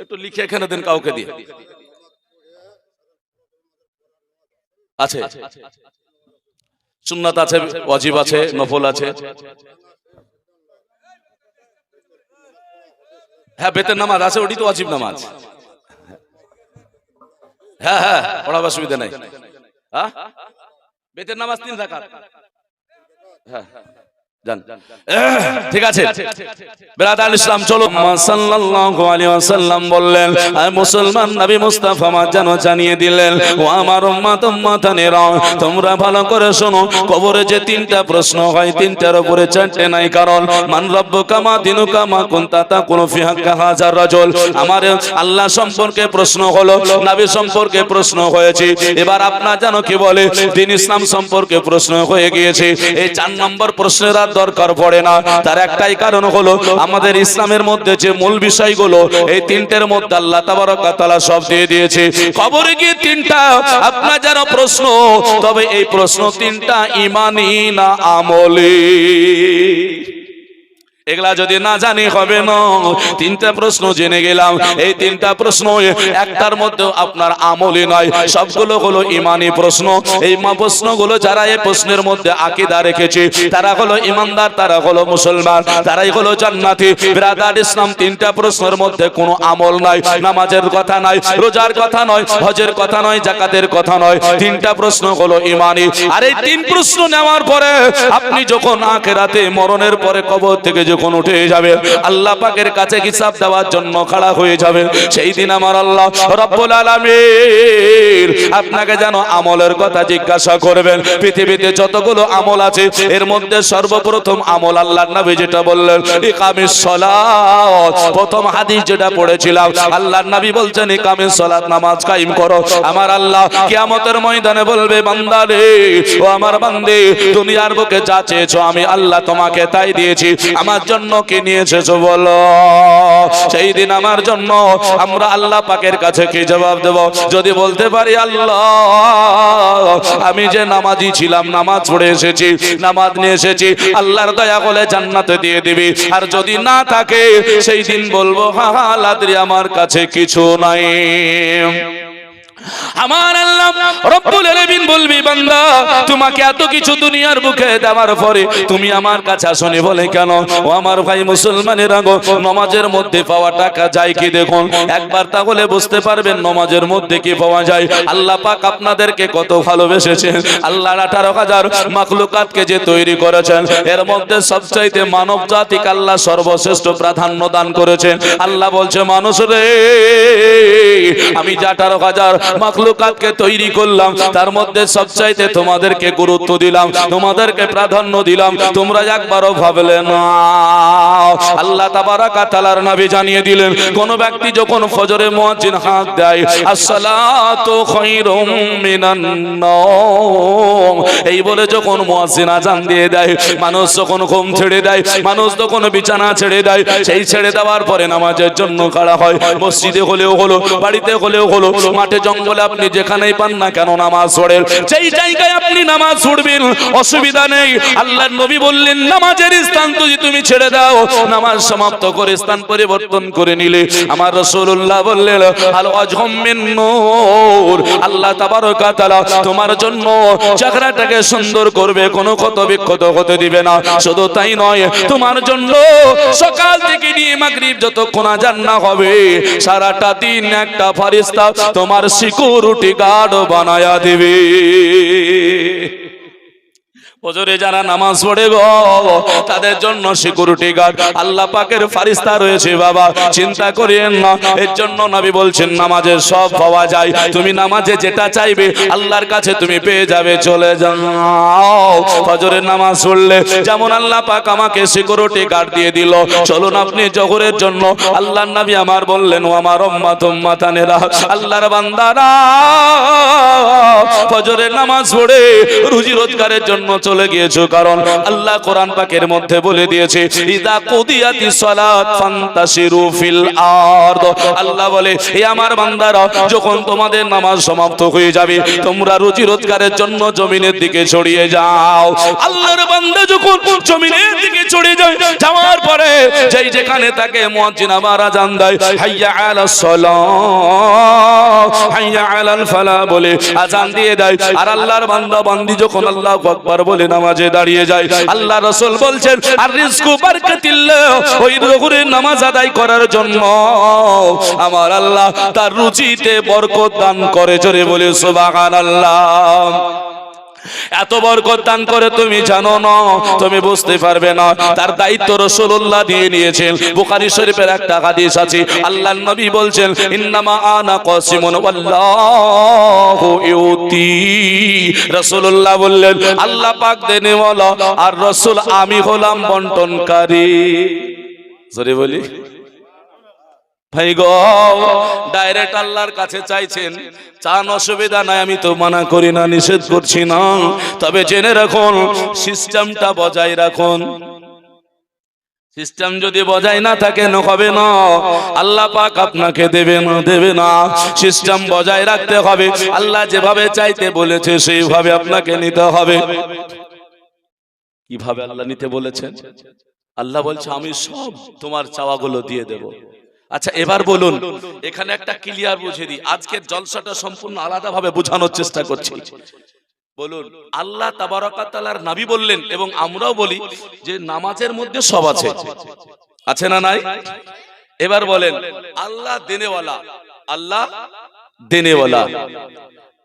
একটু লিখে এখানে দেন কাউকে দিয়ে। আছে। সুন্নাত আছে ওয়াজিব আছে নফল আছে। হ্যাঁ বেতের নামাজ আছে ওটি তো ওয়াজিব নামাজ। হ্যাঁ হ্যাঁ পড়াবার অসুবিধা নাই। হ্যাঁ? বেতের নামাজ তিন রাকাত। হ্যাঁ। ঠিক আছে। বেরাদার ইসলাম চলো সাল্লাল্লাহু আলাইহি ওয়াসাল্লাম বললেন মুসলমান নবী মুস্তাফা মা যেন জানিয়ে দিলেন ও আমার উম্মত উম্মতানেরা তোমরা ভালো করে শোনো কবরে যে তিনটা প্রশ্ন হয় তিনটার উপরে চারটে নাই কারণ মান রব্বুকা মা দিনুকা মা কুনতা তাকুনু ফি হাক্কা হাজার রাজুল। আমার আল্লাহ সম্পর্কে প্রশ্ন হলো নবী সম্পর্কে প্রশ্ন হয়েছে। এবার আপনার জানো কি বলে দিন ইসলাম সম্পর্কে প্রশ্ন হয়ে গিয়েছে। এই চার নম্বর প্রশ্নের দরকার পড়ে না। তার একটাই কারণ হলো আমাদের ইসলামের মধ্যে যে মূল বিষয়গুলো, এই তিনটের মধ্যে আল্লাহ তাবারকাতলা সব দিয়ে দিয়েছে। খবরে গিয়ে তিনটা, আপনার যারা প্রশ্ন, তবে এই প্রশ্ন তিনটা ইমানি না আমলি এগুলা যদি না জানি হবে না। তিনটা প্রশ্ন জেনে গেলাম। এই তিনটা প্রশ্ন একটার মধ্যে আপনার আমলি নয়। সবগুলো হলো ইমানি প্রশ্ন। এই প্রশ্নগুলো যারা এই প্রশ্নের মধ্যে আকিদা রেখেছে, তারা হলো ইমানদার, তারা হলো মুসলমান, তারাই হলো জান্নাতি। ব্রাদার ইসলাম তিনটা প্রশ্নের মধ্যে কোনো আমল নাই। নামাজের কথা নাই, রোজার কথা নয়, হজের কথা নয়, জাকাতের কথা নয়। তিনটা প্রশ্ন হলো ইমানি। আর এই তিন প্রশ্ন নেওয়ার পরে আপনি যখন আখেরাতে মরণের পরে কবর থেকে যখন উঠে যাবে, আল্লাহ পাকের কাছে হিসাব দেওয়ার জন্য খাড়া হয়ে যাবে। সেই দিন আমার আল্লাহ রব্বুল আলামিন আপনাকে যেন আমলের কথা জিজ্ঞাসা করবেন। পৃথিবীতে যতগুলো আমল আছে, এর মধ্যে সর্বপ্রথম আমল আল্লাহর নবী যেটা বললেন, ইকামিস সালাত। প্রথম হাদিস যেটা পড়েছিলাম, আল্লাহর নবী বলছেন, ইকামিস সালাত, নামাজ কায়েম করো। আমার আল্লাহ কিয়ামতের ময়দানে বলবে বান্দা রে ও আমার বান্দে, দুনিয়ার বুকে যা চেয়েছো আমি আল্লাহ তোমাকে তাই দিয়েছি। আমার জন্য কি নিয়ে এসেছ বলো। সেই দিন আমার জন্য আমরা আল্লাহ পাকের কাছে কি জবাব দেব? যদি বলতে পারি আল্লাহ, আমি যে নামাজি ছিলাম, নামাজ পড়ে এসেছি, নামাজ নিয়ে এসেছি, আল্লাহর দয়া করে জান্নাতে দিয়ে দিবি। আর যদি না থাকে, সেই দিন বলব, হা হা আমার কাছে কিছু নাই। আমার আল্লাহ রব্বুল আলামিন বলবি, বান্দা, তোমাকে এত কিছু দুনিয়ার বুকে দেওয়ার পরে তুমি আমার কাছে আসনি বলে কেন? ও আমার ভাই মুসলমানের আগো নমাজের মধ্যে পাওয়া টাকা যায় কি দেখুন? একবার তাহলে বুঝতে পারবেন নমাজের মধ্যে কি পাওয়া যায়। আল্লাহ পাক আপনাদেরকে কত ভালোবেসেছেন। আঠারো হাজার মাখলুকাতকে যে তৈরি করেছেন, এর মধ্যে সবচাইতে মানব জাতিকে আল্লাহ সর্বশ্রেষ্ঠ প্রাধান্য দান করেছেন। আল্লাহ বলছে, মানুষ রে, আমি যে আঠারো হাজার মাখলুকাতকে তৈরি করলাম। তার মধ্যে সবচাইতে তোমাদেরকে গুরুত্ব দিলাম, তোমাদেরকে প্রাধান্য দিলাম। তোমরা একবারও ভাবলে না। আল্লাহ তাবারাকা তাআলার নবী জানিয়ে দিলেন, কোন ব্যক্তি যখন ফজরে মুয়াজ্জিন হাত দেয়, আসসালাতু খায়রুম মিনান নাওম। এই বলে যখন মুয়াজ্জিন আজান দিয়ে দেয়, মানুষ যখন ঘুম ছেড়ে দেয়, মানুষ তখন বিছানা ছেড়ে দেয়, সেই ছেড়ে দেওয়ার পরে নামাজের জন্য খাড়া হয়। মসজিদে হলেও হলো, বাড়িতে হলেও হলো, মাঠে জঙ্গলে আপনি যেখানেই পান না কেন নামাজ পড়েন? সেই জায়গায় আপনি নামাজ পড়বেন, অসুবিধা নেই। আল্লাহর নবী বললেন, নামাজের স্থান যদি তুমি ছেড়ে দাও, নামাজ সমাপ্ত করে স্থান পরিবর্তন করে নিলে। আমার রাসূলুল্লাহ বললেন, আল আজহম মিন নূর। আল্লাহ তাবারক তাআলা তোমার জন্য চেহারাটাকে সুন্দর করবে, কোনো ক্ষত বিক্ষত হতে দিবে না। শুধু তাই নয়, তোমার জন্য সকাল থেকে নিয়ে মাগরিব যতক্ষণ আজান না হবে, সারাটা দিন একটা ফারিস্তা তোমার সিকিউরিটি গার্ড বানায়া দিবে। ওজরে যারা নামাজ পড়ে গো, তাদের জন্য সিকিউরিটি গার্ড। আল্লাহ পাকের ফারিস্তা রয়েছে বাবা, চিন্তা করিয়েন না। এর জন্য নবী বলছেন নামাজে সব পাওয়া যায়। তুমি নামাজে যেটা চাইবে, আল্লাহর কাছে তুমি পেয়ে যাবে, চলে যাও। ফজরের নামাজ পড়লে যেমন আল্লাহ পাক আমাকে সিকিউরিটি গার্ড দিয়ে দিল। চলুন আপনি জহরের জন্য, আল্লাহর নবী আমার বললেন, ও আমার উম্মাত, উম্মাতানেরা, আল্লাহর বান্দারা ফজরের নামাজ পড়ে রুজি রোজগারের জন্য চলে চলে গিয়েছো, কারণ আল্লাহ কোরআন পাকের মধ্যে বলে দিয়েছে, ইদা কুদিয়াতি সালাত ফান্তাশিরু ফিল আরদ। আল্লাহ বলে এই আমার বান্দারা, যখন তোমাদের নামাজ সমাপ্ত হয়ে যাবে, তোমরা রুজি রোজগারের জন্য জমিনের দিকে ছড়িয়ে যাও। আল্লাহর বান্দা যখন জমিনের দিকে ছড়িয়ে যায়, যাওয়ার পরে যেই যেখানে তাকে মুয়াজ্জিন আবার আজান দেয়, হাইয়া আলাস সালাহ হাইয়া আলাল ফালাহ বলে আজান দিয়ে দেয়। আর আল্লাহর বান্দা, বান্দি যখন আল্লাহু আকবার বলে নামাজে দাঁড়িয়ে যায়। আল্লাহ রসুল বলছেন, আর বারকাতিল্লাহ, ওই নামাজ আদায় করার জন্য আমার আল্লাহ তার রুচিতে বরকত দান করে, জোরে বলে, সুবহানাল্লাহ। এত বরকত দান করে তুমি জানো না, তুমি বুঝতে পারবে না। তার দায়িত্ব রসুল্লাহ দিয়ে নিয়েছেন। বুখারী শরীফের একটা হাদিস আছে, আল্লাহর নবী বলছেন, ইন্নামা আনা কাসিমুন ওয়াল্লাহু ইউতি। রাসূলুল্লাহ বললেন, আল্লাহ পাক দেনে বলো আর রসুল আমি হলাম বন্টনকারী। জোরে বলি। ভাই গো ডাইরেক্ট আল্লাহর কাছে চাইছেন। চান অসুবিধা নাই, আমি তো মানা করি না, নিষেধ করছি না। তবে জেনে রাখুন, সিস্টেমটা বজায় রাখুন। সিস্টেম যদি বজায় না থাকে হবে না। আল্লাহ পাক আপনাকে দেবে না দেবে না। সিস্টেম বজায় রাখতে হবে। আল্লাহ যেভাবে চাইতে বলেছে, সেইভাবে আপনাকে নিতে হবে। কীভাবে আল্লাহ নিতে বলেছেন? আল্লাহ বলছে, আমি সব তোমার চাওয়াগুলো দিয়ে দেব। আচ্ছা এবার বলুন। এখানে একটা ক্লিয়ার বুঝে দিই। আজকের জলসাটা সম্পূর্ণ আলাদাভাবে বোঝানোর চেষ্টা করছি। বলুন আল্লাহ তাবারকাতালার নাবি বললেন এবং আমরাও বলি যে নামাজের মধ্যে সব আছে। আছে না নাই? এবার বলেন আল্লাহ দেনেওয়ালা। আল্লাহ দেনেওয়ালা।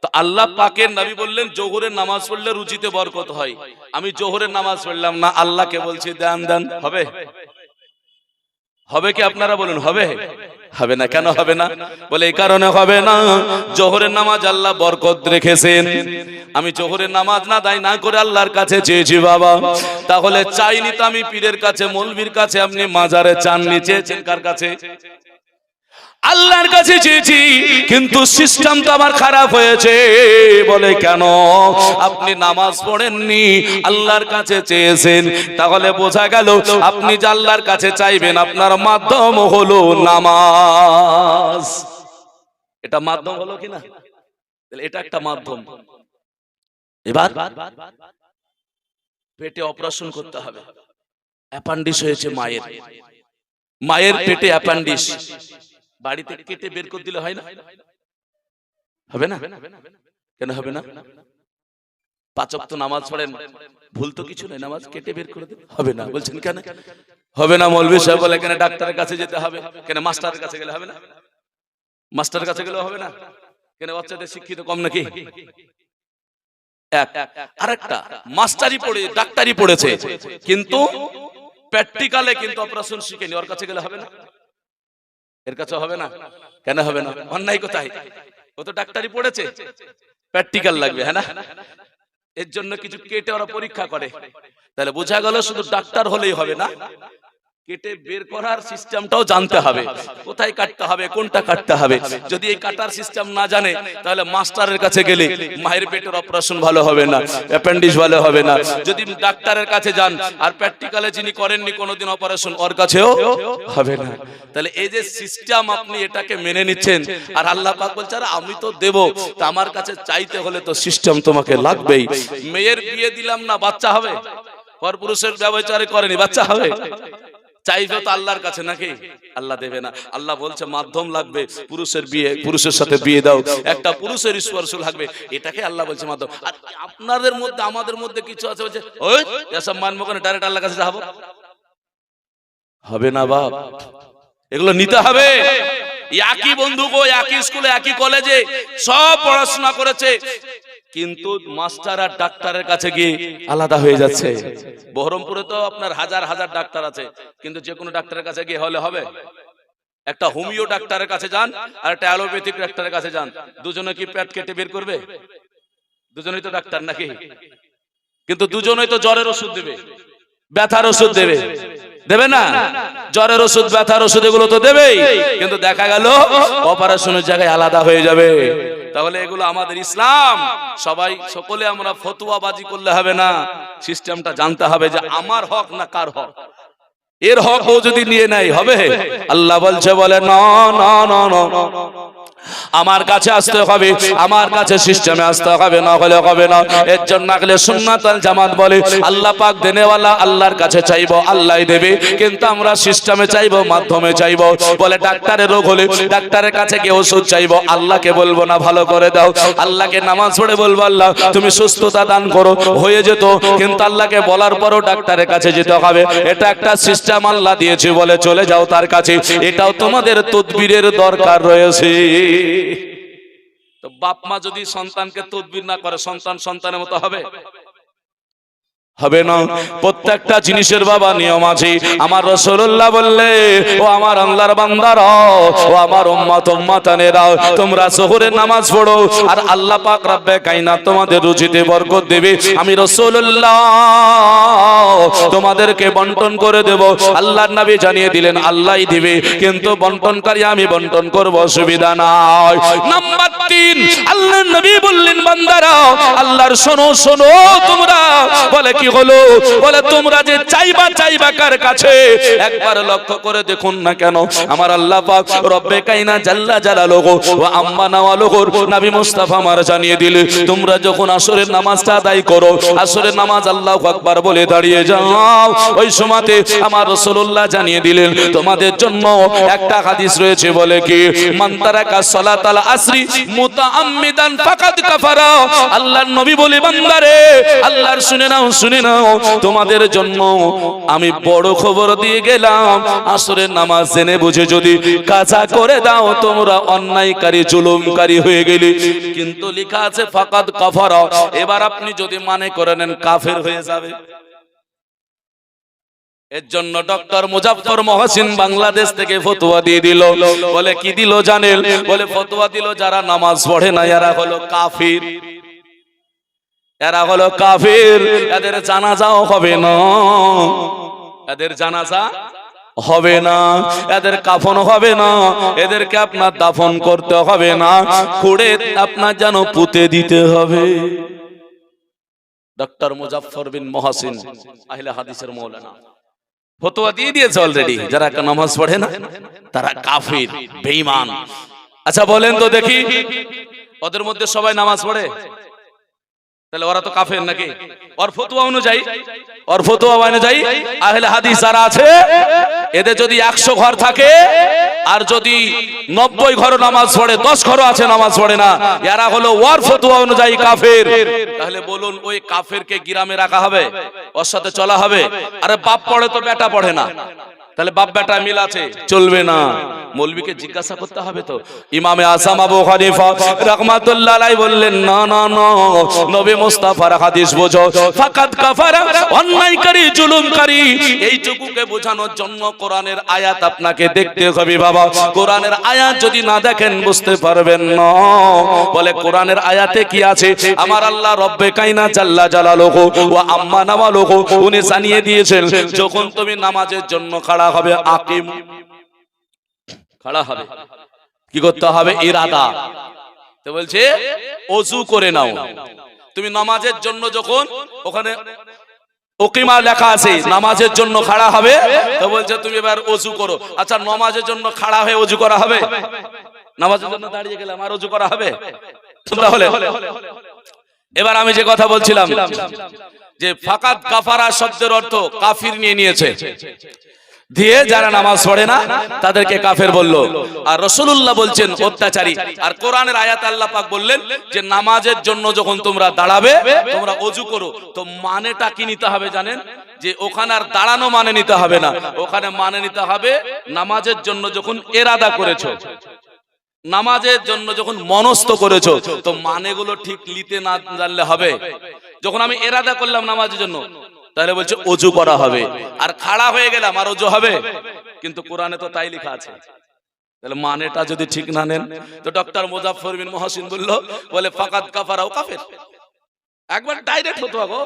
তো আল্লাহ পাকের নবী বললেন জোহরের নামাজ পড়লে রুচিতে বরকত হয়। আমি জোহরের নামাজ পড়লাম না আল্লাহকে বলছি দেন দেন হবে? হবে কি আপনারা বলুন হবে। হবে। না কেন হবে না বলে এই কারণে হবে না। জোহরের নামাজ আল্লাহ বরকত রেখেছেন। আমি জোহরের নামাজ না দায় না করে আল্লাহর কাছে চেয়েছি বাবা। তাহলে চাইনি তো আমি পীরের কাছে মলবির কাছে আপনি মাজারে চাননি চেয়েছেন কার কাছে? আল্লাহর কাছে চেয়েছি, কিন্তু সিস্টেম তো আমার খারাপ হয়েছে। বলে, কেন? আপনি নামাজ পড়েননি, আল্লাহর কাছে চেয়েছেন। তাহলে বোঝা গেল, আপনি যে আল্লাহর কাছে চাইবেন, আপনার মাধ্যম হলো নামাজ। এটা মাধ্যম হলো কিনা? এটা একটা মাধ্যম। এবার পেটে অপারেশন করতে হবে। অ্যাপান্ডিস হয়েছে মায়ের। মায়ের পেটে অ্যাপান্ডিস। বাড়িতে কেটে বের করে দিলে হয় না হবে না কেন হবে না পাচক তো নামাজ পড়েন ভুল তো কিছু নেই নামাজ কেটে বের করে দিলে হবে না বলছেন কেন হবে না মৌলবী সাহেব বলে কেন ডাক্তারের কাছে যেতে হবে কেন মাস্টারের কাছে গেলে হবে না মাস্টারের কাছে গেলে হবে না কেন বাচ্চাদের শিক্ষিত কম নাকি এক আরেকটা মাস্টারি পড়ে ডাক্তারি পড়েছে কিন্তু প্র্যাকটিক্যালে কিন্তু অপারেশন শিখেনি ওর কাছে গেলে হবে না এর কাছে হবে না? কেন হবে না? অন্যায় কোথায়? ও তো ডাক্তারি পড়েছে। প্র্যাকটিক্যাল লাগবে হ্যাঁ না? এর জন্য কিছু কেটে ওরা পরীক্ষা করে। তাহলে বোঝা গেল শুধু ডাক্তার হলেই হবে না? কেটে বের করার সিস্টেমটাও জানতে হবে। কোথায় কাটতে হবে, কোনটা কাটতে হবে? যদি এই কাটার সিস্টেম না জানে, তাহলে মাস্টারের কাছে গেলে মায়ের পেটের অপারেশন ভালো হবে না, অ্যাপেন্ডিক্স ভালো হবে না। যদি ডাক্তারের কাছে যান, আর প্র্যাকটিক্যালে যিনি করেননি, কোনোদিন অপারেশন ওর কাছেও হবে না। তাহলে এই যে সিস্টেম আপনি এটাকে মেনে নিচ্ছেন, আর আল্লাহ পাক বলছে, আরে আমি তো দেব, তা আমার কাছে চাইতে হলে তো সিস্টেম তোমাকে লাগবেই। মেয়ের বিয়ে দিলাম না, বাচ্চা হবে? পর পুরুষের ব্যবচারে করেনি, বাচ্চা হবে? চাইবে তো আল্লাহর কাছে নাকি? আল্লাহ দেবে না। আল্লাহ বলছে মাধ্যম লাগবে পুরুষের বিয়ে পুরুষের সাথে বিয়ে দাও। একটা পুরুষের স্পর্শ লাগবে। এটাকে আল্লাহ বলছে মাধ্যম। আর আপনাদের মধ্যে আমাদের মধ্যে কিছু আছে বলছে ওই এসব মানবো কেন ডাইরেক্ট আল্লাহর কাছে যাব। হবে না বাপ। এগুলো নিতে হবে। একই বন্ধু গো একই স্কুলে একই কলেজে সব পড়াশোনা করেছে। কিন্তু মাস্টার আর ডাক্তারের কাছে গিয়ে আলাদা হয়ে যাচ্ছে। বহরমপুরে তো আপনার হাজার হাজার ডাক্তার আছে কিন্তু যে কোনো ডাক্তারের কাছে গিয়ে হলে হবে। একটা হোমিও ডাক্তারের কাছে যান আর একটা অ্যালোপ্যাথিক ডাক্তারের কাছে যান। দুজনে কি পেট কেটে বের করবে? দুজনেই তো ডাক্তার নাকি? কিন্তু দুজনেই তো জ্বরের ওষুধ দেবে। ব্যথার ওষুধ দেবে। দেবে না? জ্বরের ওষুধ ব্যথার ওষুধ এগুলো তো দেবেই। কিন্তু দেখা গেল অপারেশনের জায়গায় আলাদা হয়ে যাবে। তাহলে এগুলো আমাদের ইসলাম। সবাই, সকলে আমরা ফতুয়াবাজি করলে হবে না। সিস্টেমটা জানতে হবে যে আমার হক না কার হক। এর হক ও যদি নিয়ে নেয়, হবে? আল্লাহ বলছে, বলে ন ন ন। আমার কাছে আসতে হবে, আমার কাছে সিস্টেমে আসতে হবে না হলে হবে না। এর জন্য আগলে সুন্নাত আল জামাত বলে, আল্লাহ পাক দেনেওয়ালা আল্লাহর কাছে চাইব আল্লাহ দেবে। কিন্তু আমরা সিস্টেমে চাইব, মাধ্যমে চাইব। বলে ডাক্তারের রোগ হলে ডাক্তারের কাছে গিয়ে ওষুধ চাইব। আল্লাহকে বলব না, ভালো করে দাও। আল্লাহকে নামাজ পড়ে বলব, আল্লাহ, তুমি সুস্থতা দান করো, হয়ে যেত। কিন্তু আল্লাহকে বলার পরও ডাক্তারের কাছে যেতে হবে। এটা একটা সিস্টেম আল্লাহ দিয়েছে বলে চলে যাও তার কাছে। এটাও তোমাদের তদবিরের দরকার রয়েছে। তো বাপ মা যদি সন্তানকে তদবির না করে সন্তান সন্তানের মতো হবে? হবে না। প্রত্যেকটা জিনিসের বাবা নিয়ম আছে। আমার রসুল্লাহ বললে ও আমার আল্লাহর বান্দারা ও আমার উম্মাতানেরা তোমরা শহরে নামাজ পড়ো আর আল্লাহ পাক রব্বে কাইনা তোমাদের রুজিতে বরকত দেবে। আমি রসুল্লাহ তোমাদেরকে বন্টন করে দেব। আল্লাহর নবী জানিয়ে দিলেন আল্লাহই দিবে। কিন্তু বন্টনকারী আমি বন্টন করব অসুবিধা নাই। নাম্বার তিন আল্লাহর নবী বললেন বান্দারা আল্লাহর শোনো শোনো তোমরা। বলে কি হলো। বলে, তোমরা যে চাইবা চাইবা কার কাছে? একবার লক্ষ্য করে দেখুন না কেন, আমার আল্লাহ পাক রব্বে কাইনা জাল্লা জালালুহু ওয়া আম্মা নাওয়ালুহু নবী মুস্তাফা আমার জানিয়ে দিলে, তোমরা যখন আসরের নামাজটা আদায় করো, আসরের নামাজ আল্লাহু আকবার বলে দাঁড়িয়ে যাও। ওই সময়তে আমার রাসূলুল্লাহ জানিয়ে দিলেন, তোমাদের জন্য একটা হাদিস রয়েছে। বলে কি, মান তারাকা সালাতাল আসরি মুতাআম্মিদান ফাকাদ কাফারা। আল্লাহর নবী বলে, বান্দারে, আল্লাহর শুনে নাও, শুনে নাও, তোমাদের জন্য আমি বড় খবর দিয়ে গেলাম। আসরের নামাজ জেনে বুঝে যদি কাজা করে দাও, তোমরা অন্যায়কারী, জুলুমকারী হয়ে গেলে। কিন্তু লেখা আছে, ফাকাদ কাফারা। এবার আপনি যদি মানে করে নেন, কাফের হয়ে যাবে। এর জন্য ডক্টর মুজাফফর মহসিন বাংলাদেশ থেকে ফতোয়া দিয়ে দিল। বলে, কি দিল জানেন? বলে, ফতোয়া দিল যারা নামাজ পড়ে না যারা হলো কাফির। এরা হলো কাফির। এদের জানাজাও হবে না। এদের জানাজা হবে না। এদের কাফন হবে না। এদেরকে আপনার দাফন করতে হবে না। খুঁড়ে আপনার যেন পুঁতে দিতে হবে। ডক্টর মুজাফফর বিন মহসিন, আহলে হাদিসের মৌলানা। ফতোয়া দিয়ে দিয়েছে অলরেডি যারা নামাজ পড়ে না, তারা কাফির, বেঈমান। আচ্ছা বলেন তো দেখি। ওদের মধ্যে সবাই নামাজ পড়ে? তাহলে ওরা তো কাফের নাকি? ওর ফতোয়া অনুযায়ী, ওর ফতোয়া অনুযায়ী আহলে হাদিস যারা আছে, এদের যদি একশো ঘর থাকে, আর যদি নব্বই ঘর নামাজ পড়ে, দশ ঘর আছে নামাজ পড়ে না, এরা হলো ওয়ার ফতোয়া অনুযায়ী কাফের। তাহলে বলুন, ওই কাফেরকে গিরামে রাখা হবে? ওর সাথে চলা হবে? আরে বাপ পড়ে তো বেটা পড়ে না। তাহলে বাপ বেটা মিল আছে। চলবে না। মৌলবীকে জিজ্ঞাসা করতে হবে তো। ইমামে আসাম আবু হানিফা রাহমাতুল্লাহ বললেন, না না না, নবী মুস্তাফার হাদিস বোঝো। ফাকাত কাফারা অন্যায়কারী, জুলুমকারী। এইটুকুকে বোঝানোর জন্য কোরআনের আয়াত আপনাকে দেখতে হবে বাবা। কোরআনের আয়াত যদি না দেখেন, বুঝতে পারবেন না। বলে, কোরআনের আয়াতে কি আছে? আমার আল্লাহ রব্বে কাইনা জাল্লা জালালুহু ওয়া আম্মা নাওয়ালুহু। উনি জানিয়ে দিয়েছেন, যখন তুমি নামাজের জন্য খাড়া হবে আকিম। খাড়া হবে। কি করতে হবে? ইরাদা। তো বলছে, অজু করে নাও। তুমি নামাজের জন্য যখন ওখানে ওকিমা লেখা আছে, নামাজের জন্য খাড়া হবে, তো বলছে, তুমি এবার অজু করো। আচ্ছা নামাজের জন্য খাড়া হয়ে অজু করা হবে? নামাজের জন্য দাঁড়িয়ে গেলাম, আর অজু করা হবে? তাহলে এবার আমি যে কথা বলছিলাম, যে ফাকাত কাফারা শব্দের অর্থ কাফির নিয়ে নিয়েছে। দিয়ে যারা নামাজ পড়ে না, তাদেরকে কাফের বলল। আর রসুল্লাহ বলছেন, অত্যাচারী। আর কোরআনের আয়াত আল্লাহ পাক বললেন যে, নামাজের জন্য যখন তোমরা দাঁড়াবে, তোমরা অজু করো। তো মানেটা কি নিতে হবে জানেন? যে, ওখানে আর দাঁড়ানো মানে নিতে হবে না। ওখানে মানে নিতে হবে, নামাজের জন্য যখন এরাদা করেছ, নামাজের জন্য যখন মনস্থ করেছ, তো মানেগুলো ঠিক লিতে না জানলে হবে। যখন আমি এরাদা করলাম নামাজের জন্য তাহলে বলছে, অজু করা হবে। আর খাড়া হয়ে গেলাম, আর অজু হবে? কিন্তু কোরআনে তো তাই লেখা আছে। তাহলে মানেটা যদি ঠিক না নেন, তো ডক্টর মুজাফফর বিন মহসিন বলল, বলে ফাকাত কাফারাও কাফের। একবার ডাইরেক্ট হতো গো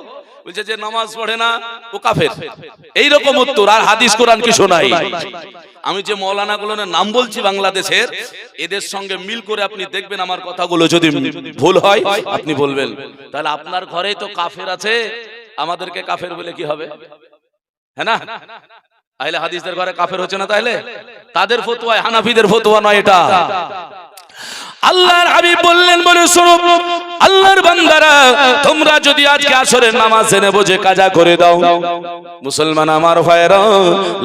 বলছে যে, নামাজ পড়ে না, ও কাফের। এইরকম উত্তর, আর হাদিস কোরআন কি শোনাই আমি যে মৌলানা গুলোর নাম বলছি বাংলাদেশের, এদের সঙ্গে মিল করে আপনি দেখবেন আমার কথাগুলো যদি ভুল হয়, আপনি বলবেন। তাহলে আপনার ঘরেই তো কাফের আছে আমাদেরকে কাফের বলে কি হবে? হ্যাঁ না? আহলে হাদিসদের ঘরে কাফের হচ্ছে না তাহলে? তাদের ফতুয়ায় হানাফিদের ফতুয়া নয় এটা। আল্লাহর হাবিব বললেন, বলে শোনো, আল্লাহর বান্দারা, তোমরা যদি আজকে আসরের নামাজ জেনে বুঝে কাজা করে দাও। মুসলমান আমার ভাইরা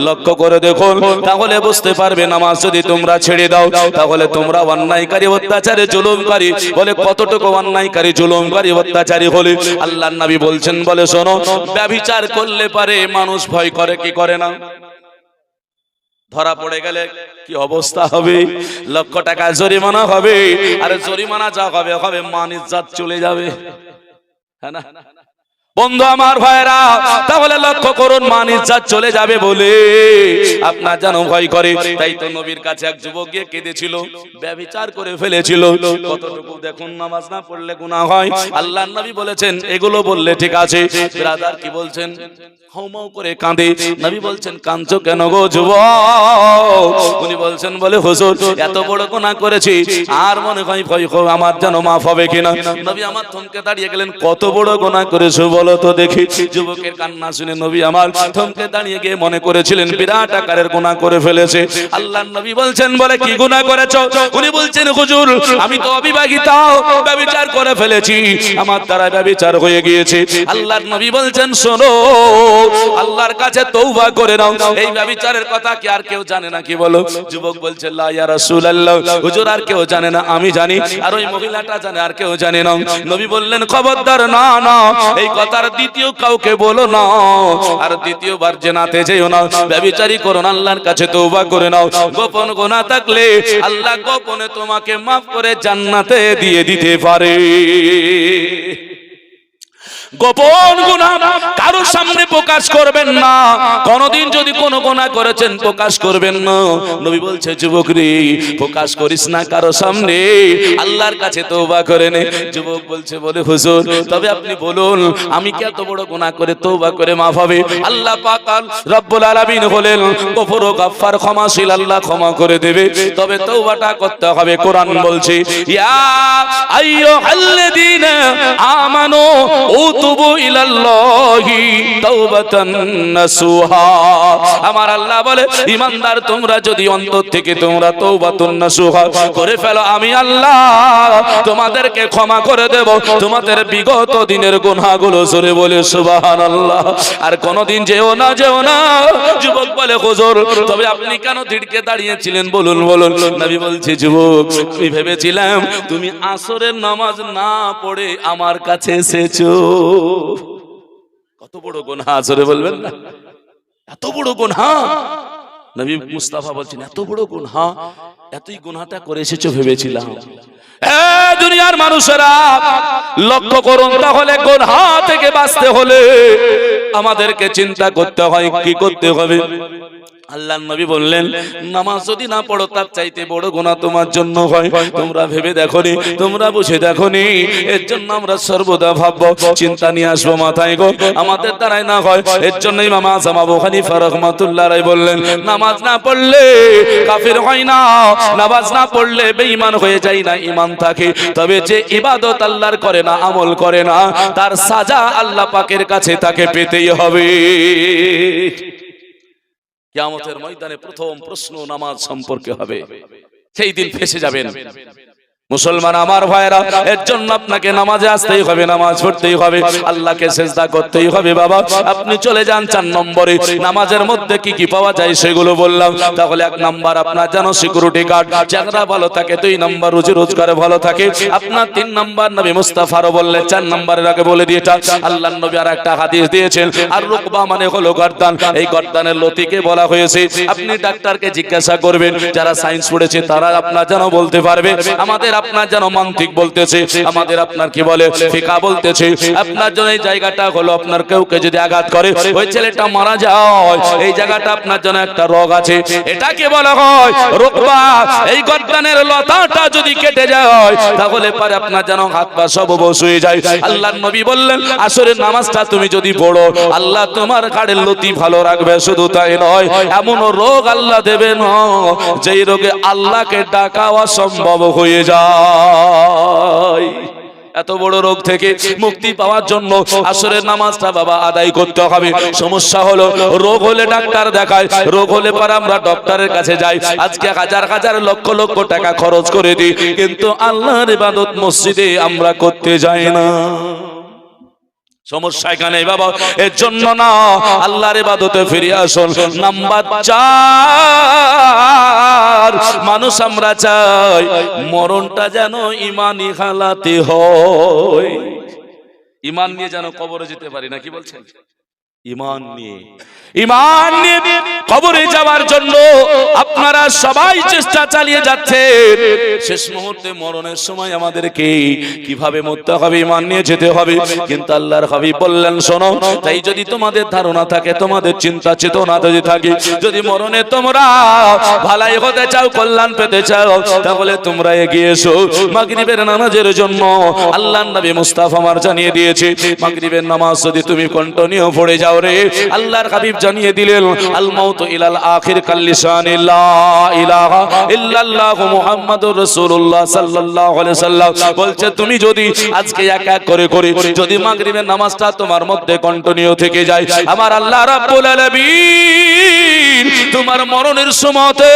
লক্ষ্য করে দেখো তাহলে বুঝতে পারবে নামাজ যদি তোমরা ছেড়ে দাও, তাহলে তোমরা অন্যায়কারী, অত্যাচারে, জুলুমকারী, বলে কতটুকু অন্যায়কারী, জুলুমকারী, অত্যাচারী হলে? আল্লাহর নবী বলছেন, বলে শোনো, ব্যভিচার করলে পারে, মানুষ ভয় করে, কি করে না? ধরা পড়ে গেলে কি অবস্থা হবে? লক্ষ টাকা জরিমানা হবে। আর জরিমানা যা হবে হবে মান ইজ্জাত চলে যাবে। হ্যাঁ না? বন্ধু আমার ভাইরা, তাহলে লক্ষ্য করুন মান ইজ্জত চলে যাবে বলে। আপনার যেন ভয় করে, তাই তো নবীর কাছে এক যুবক গিয়ে কেঁদেছিল, ব্যভিচার করে ফেলেছিল। কতটুকু দেখুন, নামাজ না পড়লে গুনাহ হয়? আল্লাহর নবী বলেছেন, এগুলো বললে ঠিক আছে। ব্রাদার কি বলছেন? হাউমাউ করে কাঁদে। নবী বলছেন, কাঁদছো কেন গো যুবক? উনি বলছেন, বলে হুজুর, এত বড় গুনাহ করেছি, আর মনে হয় ভয় আমার যেন মাফ হবে কিনা? নবী আমার থমকে দাঁড়িয়ে গেলেন, কত বড় গুনাহ করেছ বলো? তো দেখি। যুবকের কান্না শুনে নবী আমার থমকে দাঁড়িয়ে গিয়ে মনে করেছিলেন, বিরাট আকারের গুনাহ করে ফেলেছে। আল্লাহর নবী বলছেন, বলে, কি গুনাহ করেছ? উনি বলছেন, হুজুর, আমি তো অবিবাহিতা ব্যভিচার করে ফেলেছি। আমার দ্বারা ব্যভিচার হয়ে গিয়েছে। আল্লাহর নবী বলছেন, শোনো, আল্লাহর কাছে তৌবা করে নাও। এই ব্যভিচারের কথা কি আর কেউ জানে না, কি বলো? যুবক বলছে, লা ইয়া রাসূলুল্লাহ, হুজুর, আর কেউ জানে না, আমি জানি। আর ওই মহিলাটা জানে, আর কেউ জানে না। নবী বললেন, খবরদার, না না, এই কথার দ্বিতীয় কাউকে বলো না। আর দ্বিতীয়বার জেনাতে যেও না। ব্যভিচারী করো না, আল্লাহর কাছে তওবা করে নাও। গোপন গোনা থাকলে আল্লাহ গোপনে তোমাকে মাফ করে জান্নাতে দিয়ে দিতে পারে। গোপন গুনাহ কারোর সামনে প্রকাশ করবেন না। কোনদিন যদি কোনো গুনাহ করেছেন, প্রকাশ করবেন না। নবী বলছে, যুবক প্রকাশ করিস না কারও সামনে। আল্লাহর কাছে তওবা করে নে। যুবক বলছে, বলে হুজুর, তবে আপনি বলুন, আমি কি এত বড় গুনাহ করে তওবা করে মাফ হবে? আল্লাহ পাক রব্বুল আলামিন হলেন গফুর ও গাফফার ক্ষমাশীল, আল্লাহ ক্ষমা করে দেবে। তবে তওবাটা করতে হবে, কোরআন বলছে, ইয়া আইয়ুহাল্লাযীনা আমানু উতুবু ইলাল্লাহি তাওবাতান নাসুহা। আমার আল্লাহ বলে, ইমানদার, তোমরা যদি অন্তর থেকে তোমরা তওবাতুন নাসুহা করে ফেলো, আমি আল্লাহ তোমাদেরকে ক্ষমা করে দেব। তোমাদের বিগত দিনের গুনাহগুলো সরে বলে, সুবহানাল্লাহ। আর কোনদিন যেও না যেও না। যুবক বলে, হুজুর, তবে আপনি কেন দিড়কে দাঁড়িয়েছিলেন? বলুন বলুন। নবী বলছে, যুবক, আমি ভেবেছিলাম তুমি আসরের নামাজ না পড়ে আমার কাছে এসেছ। কত বড় গুনাহ আসরে বলবেন না? এত বড় গুনাহ। নবী মুস্তাফা বলছেন, এত বড় গুনাহ, এতই গুনাহটা করে এসেছ ভেবেছিলাম। দুনিয়ার মানুষেরা, লক্ষ্য করুন তাহলে গুনাহ থেকে বাঁচতে হলে আমাদেরকে চিন্তা করতে হয়, কি করতে হবে? আল্লাহ নবী বললেন, নামাজ যদি না পড়ো, তার চাইতে বড় গোনা তোমার জন্য হয়। তোমরা ভেবে দেখো নি তোমরা বুঝে দেখো নি এর জন্য আমরা সর্বদা ভাববো, চিন্তা নিয়ে আসব মাথায় গো। আমাদের দ্বারাই না হয়। এর জন্যই মামা জামা বোখানি ফারহমাতুল্লাহ রাই বললেন, নামাজ না পড়লে কাফির হয় না। নামাজ না পড়লে বেঈমান হয়ে যায় না ইমান থাকে। তবে যে ইবাদত আল্লাহর করে না, আমল করে না, তার সাজা আল্লাহ পাকের কাছে তাকে পেতেই হবে। কিয়ামতের ময়দানে প্রথম প্রশ্ন নামাজ সম্পর্কে হবে। সেই দিন ফেসে যাবেন। মুসলমান আমার ভাইরা এর জন্য আপনাকে নামাজে আসতেই হবে, নামাজ পড়তেই হবে। আল্লাহকে সেজদা করতেই হবে বাবা। আপনি চলে যান চার নম্বরে। নামাজের মধ্যে কি কি পাওয়া যায় সেগুলো বললাম। তাহলে এক নাম্বার আপনার জানো সিকিউরিটি গার্ড চেহারা ভালো থাকে, দুই নাম্বার রুজি রোজগারে ভালো থাকে। আপনার তিন নাম্বার নবী মুস্তাফারও বললে চার নাম্বারের আগে বলে দিয়েটা আল্লাহ নবী আর একটা হাদিস দিয়েছেন, আর রুকবা মানে হলো গর্দান। এই গর্দানের লতিকে বলা হয়েছে, আপনি ডাক্তারকে জিজ্ঞাসা করবেন, যারা সায়েন্স পড়েছে তারা আপনার যেন বলতে পারবে। আমাদের আপনার যেন মান্তিক বলতেছে, আমাদের আপনার কি বলে, ফিকা বলতেছে। আপনার জন্য এই জায়গাটা হলো আপনার কেউকে যদি আঘাত করে, ওই ছেলেটা মারা যায়। এই জায়গাটা আপনার জন্য একটা রোগ আছে। এটাকে বলা হয়? রোগবা, এই গর্দানের লতাটা যদি কেটে যায়, তাহলে পারে আপনার যেন হাত পা সব বস হয়ে যায়। আল্লাহর নবী বললেন, আসরের নামাজটা তুমি যদি পড়ো, আল্লাহ তোমার ঘাড়ের লতি ভালো রাখবে, শুধু তাই নয় এমন রোগ আল্লাহ দেবে না যেই রোগে আল্লাহকে ডাকা অসম্ভব হয়ে যায়। এত বড় রোগ থেকে মুক্তি পাওয়ার জন্য আসরের নামাজটা বাবা আদায় করতে হবে। সমস্যা হলো, রোগ হলে ডাক্তার দেখায়, রোগ হলে পর আমরা ডক্টরের কাছে যাই। আজকে হাজার হাজার লক্ষ লক্ষ টাকা খরচ করে দিই, কিন্তু আল্লাহর ইবাদত মসজিদে আমরা করতে যাই না। সমস্যা এখানে বাবা এর জন্য না আল্লাহর ইবাদতে ফিরে আসুন। নাম্বার চার মানুষ আমরা চাই মরণটা যেন ইমানি হালাতে হয়। ইমান নিয়ে যেন কবরে যেতে পারি না কি বলছেন? ইমান নিয়ে। ইমান নিয়ে কবরে যাওয়ার জন্য আপনারা সবাই চেষ্টা চালিয়ে যাচ্ছেন। শেষ মুহূর্তে মরণের সময় আমাদেরকে কীভাবে মরতে হবে ইমান নিয়ে যেতে হবে কিন্তু আল্লাহর হাবিব বললেন শোনো তাই যদি তোমাদের ধারণা থাকে তোমাদের চিন্তা চেতনা যদি থাকে যদি মরণে তোমরা ভালাই হতে চাও কল্যাণ পেতে চাও তাহলে তোমরা এগিয়ে এসো। মাগরিবের নামাজের জন্য আল্লাহর নবী মুস্তাফা আমার জানিয়ে দিয়েছে মাগরিবের নামাজ যদি তুমি কন্টিনিউ পড়ে যাও রে। আল্লাহর হাবিব জানিয়ে দিলেন, আল মাউত ইলাল আখির কাল্লিসান লা ইলাহা ইল্লাল্লাহু মুহাম্মাদুর রাসূলুল্লাহ সাল্লাল্লাহু আলাইহি সাল্লাম বলছে, তুমি যদি আজকে এক এক করে করে যদি মাগরিবের নামাজটা তোমার মধ্যে কন্টিনিউ থেকে যায়, আমার আল্লাহ রাব্বুল আলামিন তোমার মরণের সময়তে,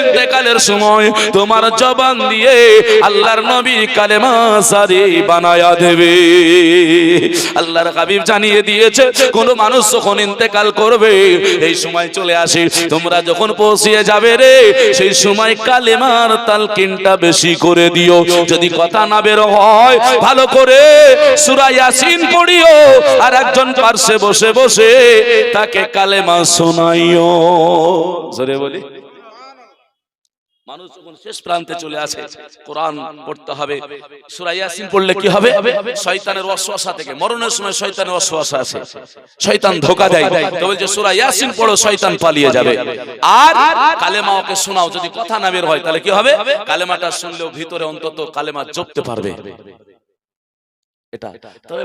ইন্তেকালের সময় তোমার জবান দিয়ে আল্লাহর নবী কালেমা সারি বানায়া দেবে। আল্লাহর হাবিব জানিয়ে দিয়েছে, কোন মানুষ যখন ইন্তেকাল করবে, এই সময় চলে আসে। তোমরা যখন পৌঁছিয়ে যাবে রে, সেই সময় কালেমার তালকিনটা বেশি করে দিও। যদি কথা না বের হয়, ভালো করে সূরা ইয়াসিন পড়িও, আর একজন পার্শ্বে বসে বসে তাকে কালেমা শোনাইও। জোরে বলি। মানুষ যখন শেষ প্রান্তে চলে আসে কোরআন পড়তে হবে। সূরা ইয়াসিন পড়লে কি হবে? শয়তানের ওয়াসওয়াসা থেকে। মরণের সময় শয়তানের ওয়াসওয়াসা আছে। শয়তান ধোকা দেয়। তো বলছে সূরা ইয়াসিন পড়ো শয়তান পালিয়ে যাবে। আর কালেমা ওকে শোনাও। যদি কথা না বের হয় তাহলে কি হবে? কালেমাটা শুনলেও ভিতরে অন্তত কালেমা জপতে পারবে। এটা। তবে